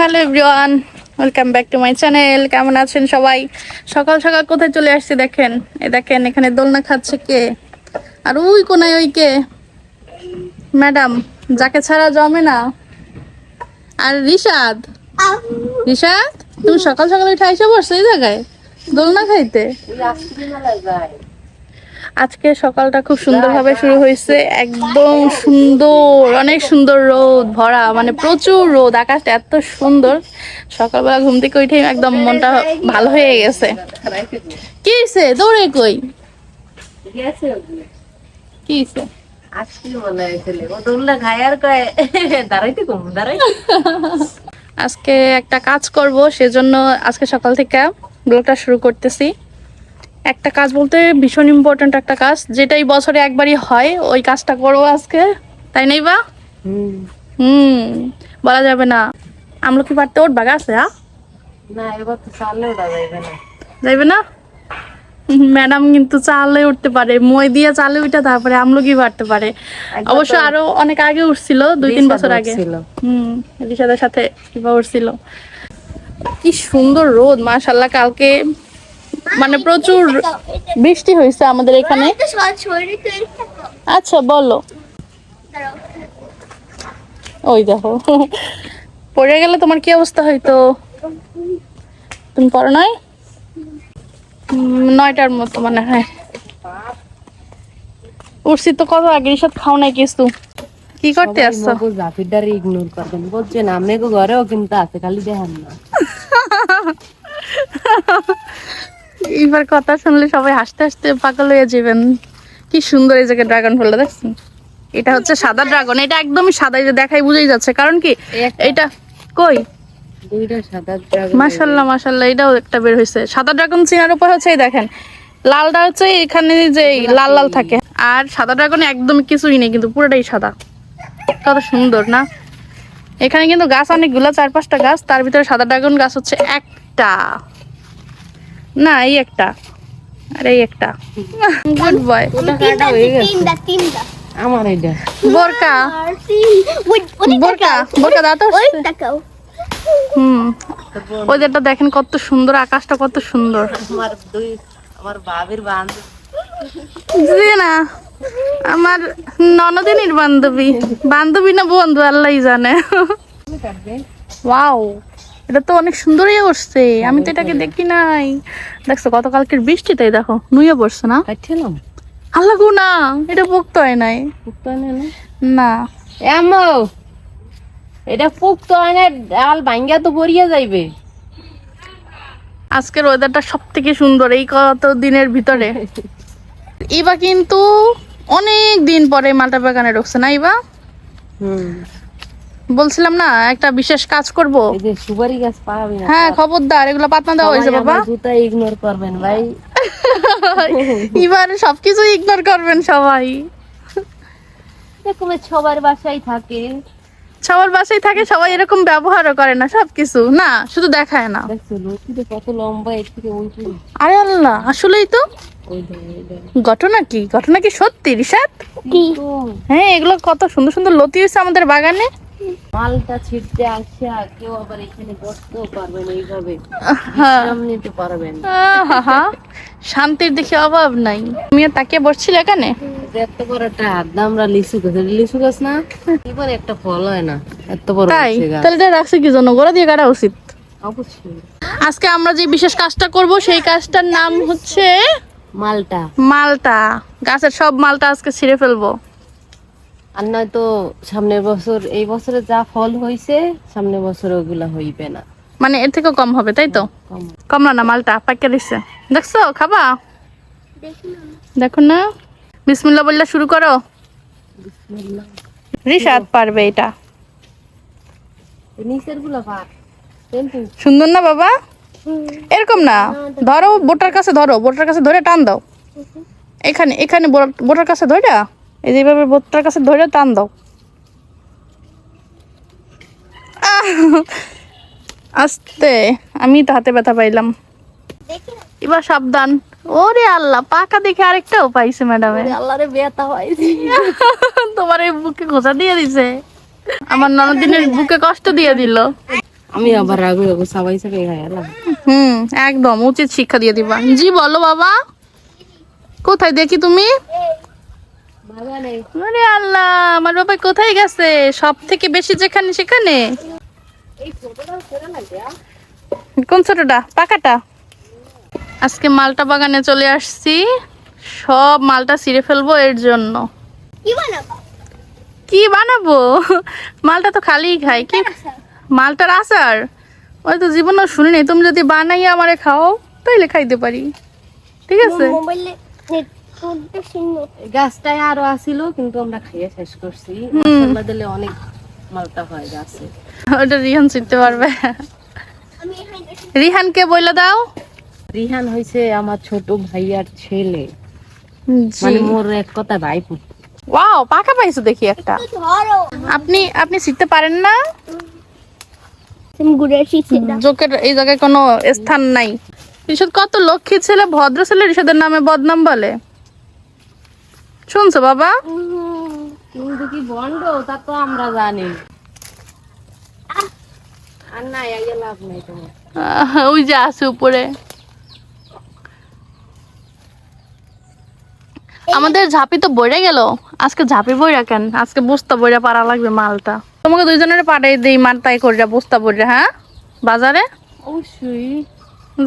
Hello everyone, welcome back to my channel. কেমন আছেন সবাই? সকাল সকাল কোথায় চলে আসছে দেখেন? এ দেখেন, এখানে দোলনা খাচ্ছে কে? আর ওই কোনায় ওই কে? ম্যাডাম, যাকে ছাড়া জমে না। আর রিশাদ? রিশাদ, তুমি সকাল সকাল উঠে এসে বসছো এই জায়গায়? দোলনা খাইতে? আজকে সকালটা খুব সুন্দরভাবে শুরু হয়েছে। একদম সুন্দর, অনেক সুন্দর রোদ, ভরা মানে প্রচুর রোদ, আকাশটা এত সুন্দর। সকালবেলা ঘুম থেকে উঠে একদম মনটা ভালো হয়ে গেছে। কি হয়েছে? দৌড়ে কই? কি হয়েছে? আজকে একটা কাজ করব, সেজন্য আজকে সকাল থেকে ব্লগটা শুরু করতেছি। একটা কাজ বলতে ভীষণ ইম্পর্ট্যান্ট একটা কাজ যেটাই বছরে একবারই হয় ওই কাজটা করব আজকে। তাই নাই বা? হুম। বলা যাবে না। আমলকি পারতে ওর বাগা আছে হ্যাঁ যাইবে না। ম্যাডাম কিন্তু চালে উঠতে পারে। মই দিয়ে চালে উঠে তারপরে আমলকি পারতে পারে। অবশ্য আরও অনেক আগে উঠছিল দুই তিন বছর আগে। হুম রিসাদের সাথে কিবা উঠছিল। কি সুন্দর রোদ মাশাল্লাহ কালকে মানে প্রচুর বৃষ্টি হয়েছে আমাদের এখানে। আচ্ছা বলো। ওই দেখো। পড়ে গেলে তোমার কি অবস্থা হইতো? তুমি পড়ো নয় নয়টার মতো মানে হয়। উঠছি তো কত আগে সাথে খাও নাই কিছু? কি করতে আসছো? জাফিরদারে ইগনোর করবেন বলছেন আমি ঘরেও কিন্তু আছে খালি দেখান না। এইবার কথা শুনলে সবাই হাসতে হাসতে পাগল হয়ে যাবেন। কি সুন্দর এই জায়গায় ড্রাগন ফলটা দেখছেন? এটা হচ্ছে সাদা ড্রাগন এটা একদমই সাদা যে দেখাই বুঝেই যাচ্ছে। কারণ কি এটা কই? দুইটা সাদা ড্রাগন মাশাল্লাহ মাশাল্লাহ এটাও একটা বের হয়েছে সাদা ড্রাগন চিনার উপর হচ্ছে দেখেন লালটা হচ্ছে এখানে যে লাল লাল থাকে। আর সাদা ড্রাগনে একদম কিছুই নেই কিন্তু পুরোটাই সাদা। কত সুন্দর না? এখানে কিন্তু গাছ অনেকগুলো চার পাঁচটা গাছ তার ভিতরে সাদা ড্রাগন গাছ হচ্ছে একটা। না এই একটা। আর এই একটা। Good boy. কাটা হয়ে গেছে। আমার এটা। বোরকা। বোরকা বোরকা দাও তো। হুম। ওদেরটা দেখেন কত সুন্দর আকাশটা কত সুন্দর। আমার দুই আমার বাবির বান্ধব। জি না আমার ননদিনীর বান্ধবী। বান্ধবী না বন্ধু আল্লাহ জানে। ওয়াও। এটা তো অনেক সুন্দরই বসছে আমি তো এটাকে দেখি নাই। দেখছ গতকালকের বৃষ্টিতেই দেখো নুয়ে পড়ছে না? আল্লাহ না এটা পোক্ত হয় নাই। না? এমো এটা পুক্তো হয় না ডাল ভাঙ্গা তো পড়িয়া যাইবে। আজকের ওয়েদারটা সব থেকে সুন্দর এই কত দিনের ভিতরে। ইবা কিন্তু অনেক দিন পরে মালটা বাগানে ঢুকছে না ইবা? হুম। বলছিলাম না একটা বিশেষ কাজ করব। এই যে সুপারি গাছ পাবি না হ্যাঁ খবরদার এগুলো পাতনা দেওয়া হয়েছে বাবা। জুতা ইগনোর করবেন ভাই। এবার সবকিছু ইগনোর করবেন সবাই। এরকম সবার বাসায় থাকে। সবার বাসায় থাকে সবাই এরকম ব্যবহারও করে না সবকিছু। না শুধু দেখায় না। কত লম্বা আরে আল্লাহ আসলেই তো। ঘটনা কি? ঘটনা কি সত্যি রিসাদ হ্যাঁ এগুলো কত সুন্দর সুন্দর লতি হয়েছে আমাদের বাগানে। মালটা ছিটতে আসা কেউ আবার এখানে বসতেও পারবেন এইভাবে। বিশ্রাম নিতে পারবেন শান্তির দেখে অভাব নাই। তুমি তাকিয়ে বসছিলে এখানে? এত বড় একটা হাত আমরা লিচু গাছ। লিচু গাছ না? এবার একটা ফল হয় না। এত বড় তাই? তাহলে এটা রাখছে কি জন্য? গোড়া দিয়ে কাটা উচিত। অবশ্যই। আজকে আমরা যে বিশেষ কাজটা করব সেই কাজটার নাম হচ্ছে মালটা। মালটা। গাছের সব মালটা আজকে ছিঁড়ে ফেলব। আর নয়তো সামনের বছর এই বছরে যা ফল হয়েছে সামনের বছর ওগুলা হইবে না। মানে এর থেকে কম হবে তাই তো? কম। কমলা না মালটা পাইকে দিচ্ছে দেখছ খাবা? দেখো না। বিসমিল্লা বললে শুরু করো। রিসাদ পারবে এটা। সুন্দর না বাবা? এরকম না। ধরো বোটার কাছে ধরো বোটার কাছে ধরে টান দাও। এখানে এখানে বোট- বোটার কাছে ধরে এই যে এইভাবে বোটার কাছে ধরে টান দাও! আস্তে আমি তো হাতে ব্যথা পাইলাম। এবার সাবধান। ওরে আল্লাহ পাকা দেখে আরেকটাও পাইছে ম্যাডামে আল্লাহরে বেতা হয়েছে তোমার এই বুকে ঘোষা দিয়ে দিছে। আমার ননদিনের বুকে কষ্ট দিয়ে দিল। আমি আবার রাগু রাগু সবাই সবাই হুম একদম উচিত শিক্ষা দিয়ে দিবা। জি বলো বাবা। কোথায় দেখি তুমি? আরে আল্লাহ আমার বাবা কোথায় গেছে? সব থেকে বেশি যেখানে সেখানে। কোন ছোটটা? পাকাটা? আজকে মালটা বাগানে চলে আসছি। সব মালটা ছিঁড়ে ফেলব এর জন্য। কি বানাবো? মালটা তো খালিই খাই। কি মালটার আচার। ওই তো জীবনও শুনিনি। তুমি যদি বানাই আমারে খাও তাইলে খাইতে পারি। ঠিক আছে? গাছটায় আরও আসিল কিন্তু আমরা খাইয়ে শেষ করছি। অনেক মালটা হয় গাছে। ওটা রিহান ছিঁড়তে পারবে। রিহানকে বলে দাও। রিহান হইছে আমার ছোট ভাইয়ার ছেলে। মানে মোর এক কথা ভাই ওয়াও পাকা পাইছো দেখি একটা। আপনি আপনি শিখতে পারেন না? জোকের এই জায়গায় কোনো স্থান নাই। ঋষদ কত লক্ষ্মী ছেলে ভদ্র ছেলে ঋষদের নামে বদনাম বলে। শুনছো বাবা? কিন্তু কি বন্ড তা তো আমরা জানি। আর না আগে লাভ নাই তোমার ওই যে আছে উপরে। আমাদের ঝাঁপি তো বইরে গেল। আজকে ঝাঁপি বইরা কেন? আজকে বস্তা বইরা পারা লাগবে মালটা। তোমাকে দুইজনের পাঠাই দেই মালটাই করিয়া বস্তা বইরা হ্যাঁ? বাজারে? অবশ্যই।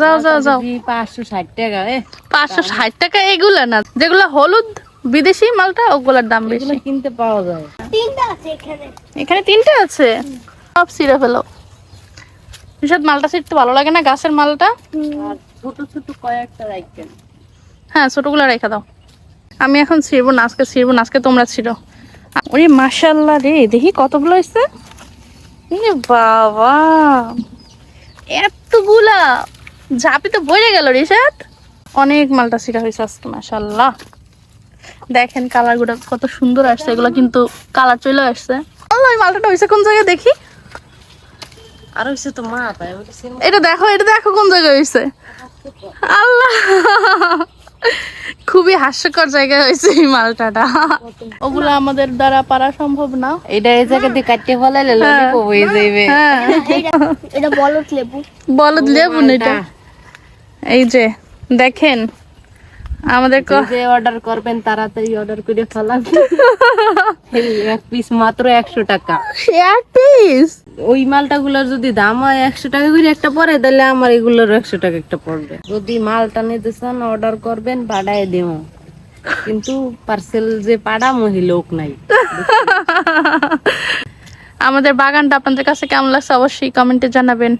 যাও যাও যাও। পাঁচশো ষাট টাকা এ। পাঁচশো ষাট টাকা এগুলা না যেগুলো হলুদ। বিদেশি মালটা ওগুলার দাম বেশি। এগুলো কিনতে পাওয়া যায়। তিনটা আছে এখানে। তিনটে আছে? সব ছিঁড়ে ফেলো। বিশাদ মালটা ছিঁড়তে ভালো লাগে না গাছের মালটা? ছোট ছোট কয়েকটা রাখবেন হ্যাঁ ছোটগুলো রেখে দাও। আমি এখন ছিড়বো না আজকে ছিড়বো না আজকে তোমরা ছিড়ো। ওরে মাশাল্লাহ রে দেখি কতগুলো হয়েছে? এ বাবা এতগুলা! ঝাঁপি তো বইরে গেল রিসাদ অনেক মালটা ছিঁড়া হয়েছে আজকে মাশাল্লাহ দেখেন কালারগুলো কত সুন্দর আসছে এগুলো কিন্তু কালার চলে আসছে। আল্লাহ মালটাটা হয়েছে কোন জায়গায় দেখি? আর হচ্ছে তো মা এটা দেখো এটা দেখো কোন জায়গায় হয়েছে আল্লাহ খুবই হাস্যকর জায়গায় হয়েছে এই মালটাটা। ওগুলো আমাদের দ্বারা পারা সম্ভব না। এটা এই জায়গাতে কাটতে ফলাইলে ললিপপ হয়ে যাইবে। হ্যাঁ। এটা বলত লেবু। বলদ লেবুন এটা? এই যে দেখেন। আমাদের যে অর্ডার করবেন তাড়াতাড়ি অর্ডার করে ফেলান। এক পিস মাত্র একশো টাকা। এক পিস ওই মালটা গুলোর যদি দাম হয় একশো টাকা করে একটা পরে তাহলে আমার এগুলোর একশো টাকা একটা পড়বে। যদি মালটা নিতে চান অর্ডার করবেন পাঠায় দেও কিন্তু পার্সেল যে পাড়া হি লোক নাই। আমাদের বাগানটা আপনাদের কাছে কেমন লাগছে অবশ্যই কমেন্টে জানাবেন।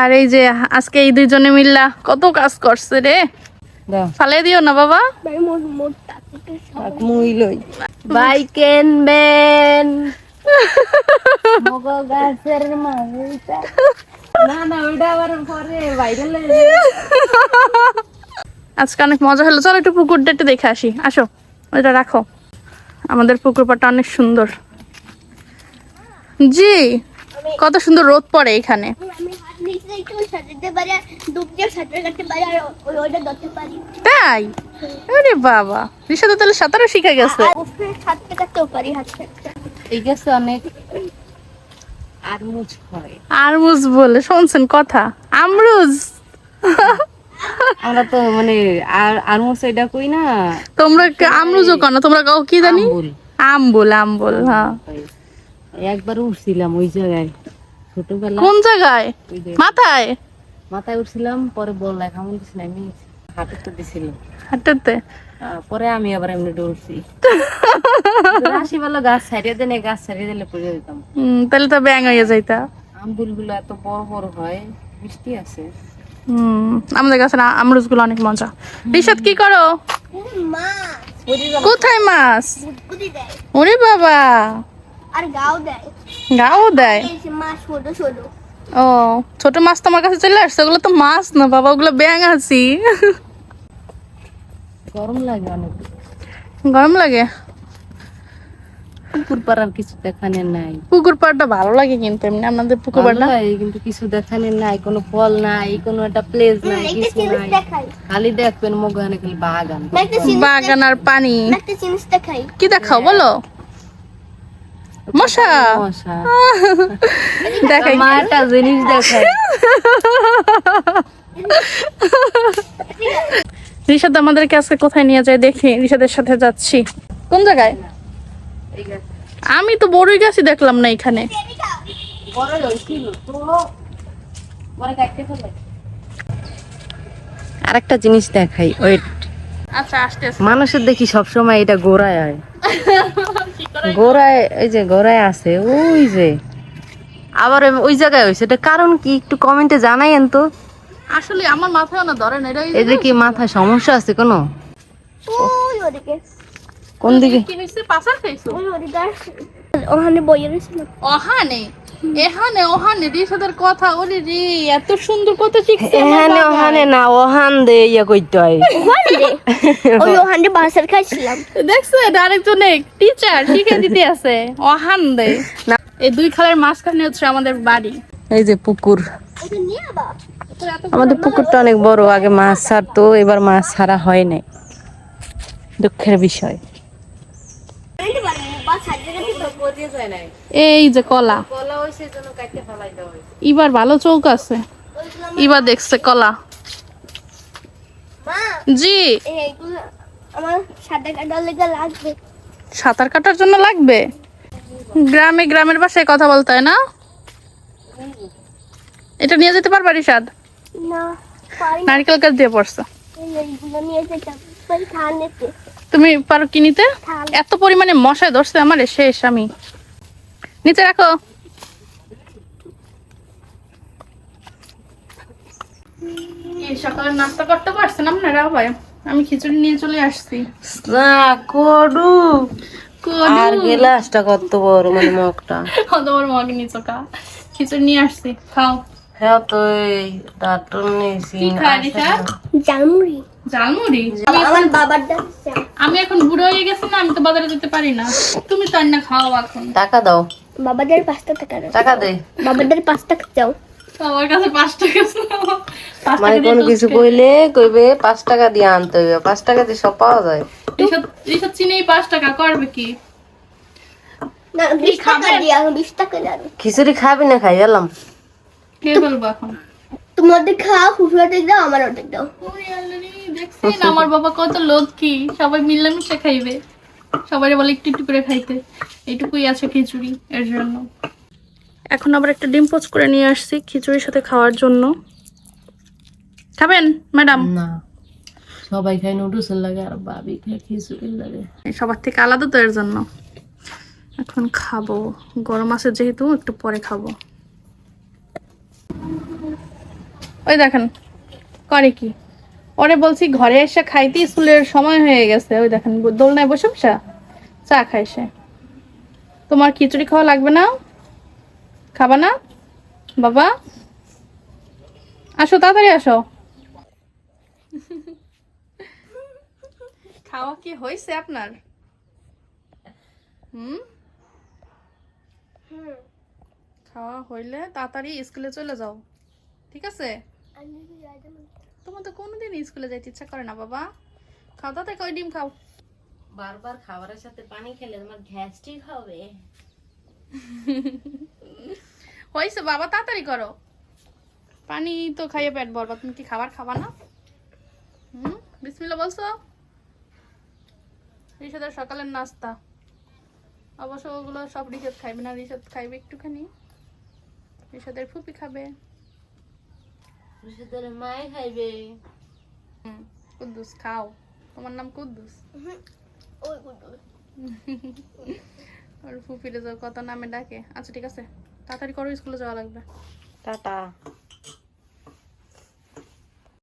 আর এই যে আজকে এই দুইজনে মিল্লা কত কাজ করছে রে? ফালে দিও না বাবা। ভাই মোট মোট থাক মুই লই। বাই কেনবেন। মগো গাছের মালটা। না না ওইটা আবার পরে ভাইরাল আজকে অনেক মজা হলো। চলো একটু পুকুরটা একটু দেখে আসি। আসো ওইটা রাখো। আমাদের পুকুর পাড়টা অনেক সুন্দর। জি কত সুন্দর রোদ পড়ে এখানে। একটু সাজাতে পারি আর ডুব দিয়ে সাঁতার কাটতে পারি আর ওই ওইটা ধরতে পারি। তাই? আরে বাবা। রিসা তো তাহলে সাঁতারও শিখে গেছে। সাঁতার কাটতেও পারি হাত কাটতে ঠিক অনেক আরমুজ হয় আরমুজ বলে শুনছেন কথা? আমরুজ। আমরা তো মানে আর আরমুজ এটা কই না? তোমরা কে আমরুজও কেন তোমরা কাউ কি জানি? আমবুল। হ্যাঁ। একবার উঠছিলাম ওই জায়গায়। ছোটবেলা কোন জায়গায়? মাথায়? মাথায় উঠছিলাম পরে বল লেখা মন দিছি আমি হাঁটুতে হাঁটাতে? পরে আমি আবার এমনি দৌড়ছি রাশি বলো গাছ ছাড়িয়ে দেন গাছ ছাড়িয়ে দিলে পড়ে যেতাম। তাহলে তো ব্যাং হয়ে যাইতা। আম্বুলগুলো এত বড় বড় হয় মিষ্টি আছে। হুম আমাদের কাছে না আমরুজগুলো অনেক মজা। রিসাদ কি করো? মা কোথায় মাছ? ওরে বাবা! আর গাও দেয়। গাও দেয়? এই যে মা ছোট ছোট। ও ছোট মাছ তোমার কাছে চলে আসছে? ওগুলো তো মাছ না বাবা ওগুলো ব্যাং আছি। গরম লাগে অনেক। গরম লাগে? পুকুর পাড়ার কিছু দেখানে নাই। পুকুর পাড়টা ভালো লাগে কিন্তু এমনি আমাদের পুকুর ভালো পাড়টা। লাগে, কিন্তু কিছু দেখানে নাই কোনো ফল নাই কোনো একটা প্লেস নাই কিছু নাই। খালি দেখবেন মগানে খালি বাগান বাগান আর পানি। একটা জিনিস দেখাই। কি দেখাও বলো? মশা। দেখাই। একটা জিনিস দেখায় রিশাদ আমাদেরকে আজকে কোথায় নিয়ে যায় দেখি রিশাদের সাথে যাচ্ছি। কোন জায়গায়? আমি তো বড়ই গাছই দেখলাম না এখানে। আর একটা জিনিস দেখাই ওয়েট আচ্ছা আসতে মানুষের দেখি সবসময় এটা গোড়ায় হয়। গোড়ায় এই যে গোড়ায় আছে ওই যে। আবার ওই জায়গায় হয়েছে এটা কারণ কি? একটু কমেন্টে জানাইয়েন তো। আসলে আমার মাথায় না ধরে না এটা এই যে কি মাথায় সমস্যা আছে কোনো? ওই ওদিকে। কোন দিকে? কি হইছে? পাসা খাইছো? ওই ওদিকে। ওখানে বইয়ে রয়েছিল অহানে ওহানে রিশাদের কথা ওরে রে এত সুন্দর কথা শিখছে এখানে ওখানে না ওহান দে ইয়া করতে হয়। ওখানে ওই ওখানে বাসার খাইছিলাম দেখছে আরেকজন টিচার শিখে দিতে আছে অহান দে। এই দুই খালের মাঝখানে হচ্ছে আমাদের বাড়ি। এই যে পুকুর। আমাদের পুকুরটা অনেক বড় আগে মাছ ছাড়তো এবার মাছ ছাড়া হয় নাই। দুঃখের বিষয় নিতে পারব বা সাজিয়ে রাখতে পারব এই যে কলা। এবার ভালো চৌক আছে। এবার দেখছে কলা। জি। সাঁতার কাটার জন্য লাগবে? গ্রামে গ্রামের বাসায় কথা বলতে হয় না? এটা নিয়ে যেতে পারবা রিসাদ নারকেল গাছ দিয়ে পড়ছে। নিয়ে থানেতে তুমি পারো কি নিতে? এত পরিমাণে মশায় ধরছে আমার শেষ আমি। নিচে রাখো। এই সকালে নাস্তা করতে পারছেন আপনারা ভাই আমি খিচুড়ি নিয়ে চলে আসছি। কডু আর গেলাসটা কত বড় মানে মগটা। মগে খিচুড়ি নিয়ে আসছি খাও। হ্যাঁ তো এই ডাটন নিয়েছি। কি খায় রিসাদ জামুরি আমার বাবার আমি এখন বুড়ো হয়ে গেছি না আমি তো বাজারে যেতে পারি না। তুমি তো না খাও এখন। টাকা দাও। বাবাদের পাঁচটা টাকা দাও। টাকা দে। বাবাদের পাঁচ টাকা চাও আমার কাছে পাঁচ টাকা মানে কোনো কিছু কইলে কইবে পাঁচ টাকা দিয়ে আনতে হইবে। পাঁচ টাকা দিয়ে সব পাওয়া যায়। রিসাদ- রিসাদ পাঁচ টাকা করবে কি? না বিশ টাকা দিয়া বিশ টাকা জানো খিচুড়ি খাবি না খাই গেলাম কে বলব এখন। তোমাদের খাওয়া খুশি দাও আমার অর্ধেক দাও। দেখছেন আমার বাবা কত লোভ কি সবাই মিলেমিশে খাইবে। সবাই বলে একটু একটু করে খাইতে। এইটুকুই আছে খিচুড়ি এর জন্য। এখন আবার একটা ডিম পোচ করে নিয়ে আসছি খিচুড়ির সাথে খাওয়ার জন্য। খাবেন ম্যাডাম? না। সবাই খায় নুডলসের লাগে আর বাবি খায় খিচুড়ির লাগে। সবার থেকে আলাদা তো এর জন্য। এখন খাব। গরম আছে যেহেতু একটু পরে খাব। ওই দেখেন করে কি? ওরে বলছি ঘরে এসে খাইতে স্কুলের সময় হয়ে গেছে। ওই দেখেন দোলনায় বসে বসে চা খাই সে। তোমার খিচুড়ি খাওয়া লাগবে না? খাবা না? বাবা? আসো তাড়াতাড়ি আসো। খাওয়া কি হয়েছে আপনার? হুম? খাওয়া হইলে তাড়াতাড়ি স্কুলে চলে যাও। ঠিক আছে? তোমার তো কোনোদিন স্কুলে যাইতে ইচ্ছা করে না বাবা। খাও তাড়াতাড়ি কই ডিম খাও? বারবার খাবারের সাথে পানি খেলে তোমার গ্যাস্ট্রিক হবে। হয়েছে বাবা তাড়াতাড়ি করো। পানি তো খাইয়ে পেট ভরবা তুমি কি খাবার খাবা না? হুম বিসমিল্লা বলছো? রিসাদের সকালের নাস্তা। অবশ্য ওগুলো সব রিসাদ খাইবে না রিসাদ খাইবে একটুখানি। রিসাদের ফুপি খাবে। মায়ে খাইবে হুম কুদ্দুস খাও তোমার নাম কুদ্দুস ওই কুদ্দুস ওর ফুপিরে যাও কত নামে ডাকে আচ্ছা ঠিক আছে তাড়াতাড়ি করো স্কুলে যাওয়া লাগবে টাটা